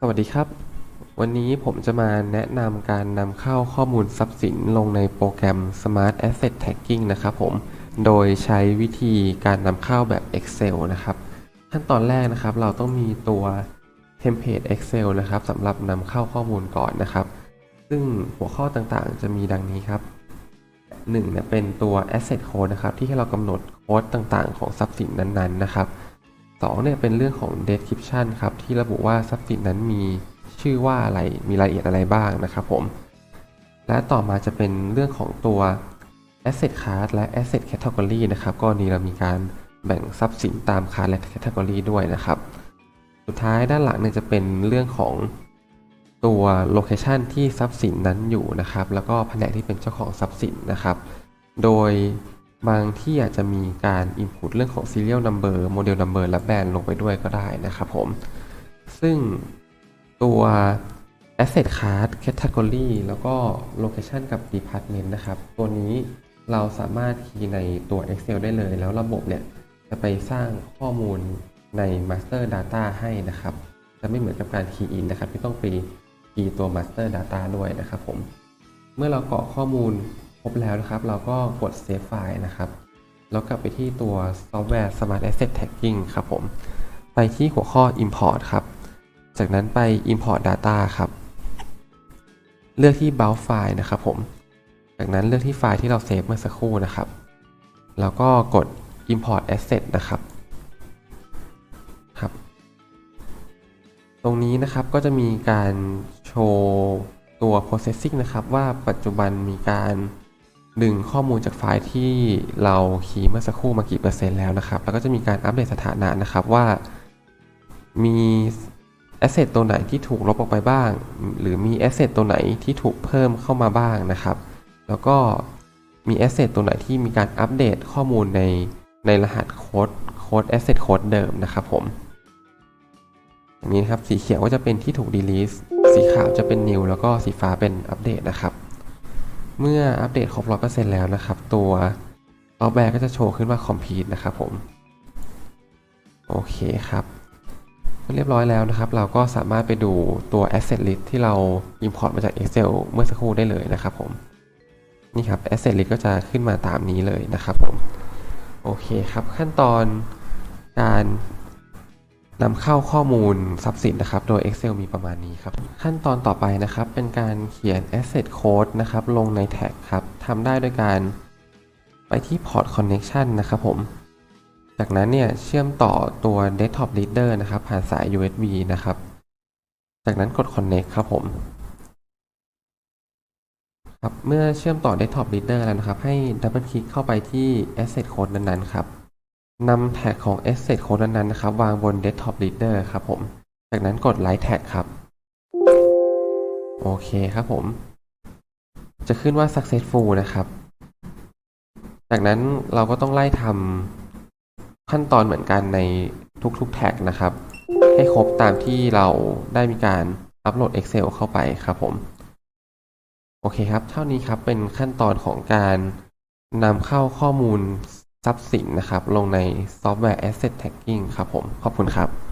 สวัสดีครับ วันนี้ผมจะมาแนะนำการนำเข้าข้อมูลทรัพย์สินลงในโปรแกรม Smart Asset Tracking นะครับผม โดยใช้วิธีการนำเข้าแบบ Excel นะครับ ขั้นตอนแรกนะครับ เราต้องมีตัวเทมเพลต Excel นะครับสำหรับนำเข้าข้อมูลก่อนนะครับ ซึ่งหัวข้อต่างๆ จะมีดังนี้ครับ1เนี่ยเป็นตัว asset code นะครับ ที่ให้เรากำหนดโค้ดต่างๆ ของทรัพย์สินนั้นๆนะครับ 2เนี่ยเป็นเรื่องของ description ครับที่ระบุว่าทรัพย์สินนั้นมีชื่อว่าอะไรมีรายละเอียดอะไรบ้างนะครับผม และต่อมาจะเป็นเรื่องของตัว asset class และ asset category นะครับก็นี้เรามีการแบ่งทรัพย์สินตาม class และ category ด้วยนะครับ สุดท้ายด้านหลังเนี่ยจะเป็นเรื่องของตัว location ที่ทรัพย์สินนั้นอยู่นะครับ แล้วก็แผนกที่เป็นเจ้าของทรัพย์สินนะครับ โดย บางที่อาจจะมีการ input เรื่องของ serial number model number และแบรนด์ลงไปด้วยก็ได้นะครับผม ซึ่งตัว asset class category แล้วก็ location กับ department นะครับ ตัวนี้เราสามารถคีย์ในตัว Excel ได้เลย แล้วระบบเนี่ย จะไปสร้างข้อมูลใน master data ให้นะครับ จะไม่เหมือนกับการ key in นะครับ ที่ต้องไปคีย์ตัว master data ด้วยนะครับผม เมื่อเรากรอกข้อมูล ครบแล้วนะครับ เราก็กด save file นะครับแล้วกลับไปที่ตัวซอฟต์แวร์ Smart Asset Tracking ครับผม ไปที่หัวข้อ import ครับ จากนั้นไป import data ครับ เลือกที่ bulk file นะครับผม จากนั้นเลือกที่ไฟล์ที่เราเซฟเมื่อสักครู่นะครับ แล้วก็กด import asset นะครับครับ ตรงนี้นะครับก็จะมีการโชว์ตัว processing นะครับ ว่าปัจจุบันมีการ ดึงข้อมูลจากไฟล์ที่เราคีย์เมื่อสักครู่มากี่เปอร์เซ็นต์แล้วนะครับ แล้วก็จะมีการอัปเดตสถานะนะครับว่า มี asset ตัวไหนที่ถูกลบออกไปบ้าง หรือมี asset ตัวไหนที่ถูกเพิ่มเข้ามาบ้างนะครับ แล้วก็มี asset ตัวไหนที่มีการอัปเดตข้อมูลในในรหัสโค้ดโค้ด asset code เดิมนะครับผมอย่างนี้นะครับสีเขียวก็จะเป็นที่ถูก delete สีขาวจะเป็น new แล้วก็สีฟ้าเป็นอัปเดตนะครับ เมื่ออัปเดตครบ100%แล้วนะครับ ตัวซอฟต์แวร์ก็จะโชว์ขึ้นว่า complete นะครับผม โอเคครับเรียบร้อยแล้วนะครับ เราก็สามารถไปดูตัว asset list ที่เรา import มาจาก Excel เมื่อสักครู่ได้เลยนะครับผม นี่ครับ asset list ก็จะขึ้นมาตามนี้เลยนะครับผม โอเคครับขั้นตอนการ นำเข้าข้อมูลทรัพย์สินนะครับ โดย Excel มีประมาณนี้ครับ ขั้นตอนต่อไปนะครับ เป็นการเขียน asset code นะครับ ลงในแท็กครับทำได้โดยการไปที่ port connection นะครับผม จากนั้นเนี่ย เชื่อมต่อตัว desktop reader นะครับ ผ่านสาย USB นะครับ จากนั้นกด connect ครับผมครับเมื่อเชื่อมต่อ desktop reader แล้วนะครับ ให้ดับเบิลคลิกเข้าไปที่ asset code นั้นๆครับ นำแท็กของ asset code นั้นๆนะครับ วางบน desktop reader ครับผม จากนั้นกด write tag ครับ โอเคครับผม จะขึ้นว่า successful นะครับ จากนั้นเราก็ต้องไล่ทำขั้นตอนเหมือนกันในทุกๆ แท็กนะครับ ให้ครบตามที่เราได้มีการอัปโหลด Excel เข้าไปครับผม โอเคครับ เท่านี้ครับเป็นขั้นตอนของการนำเข้าข้อมูล ทรัพย์สินนะครับ ลงในซอฟต์แวร์ Asset Tagging ครับผม ขอบคุณครับ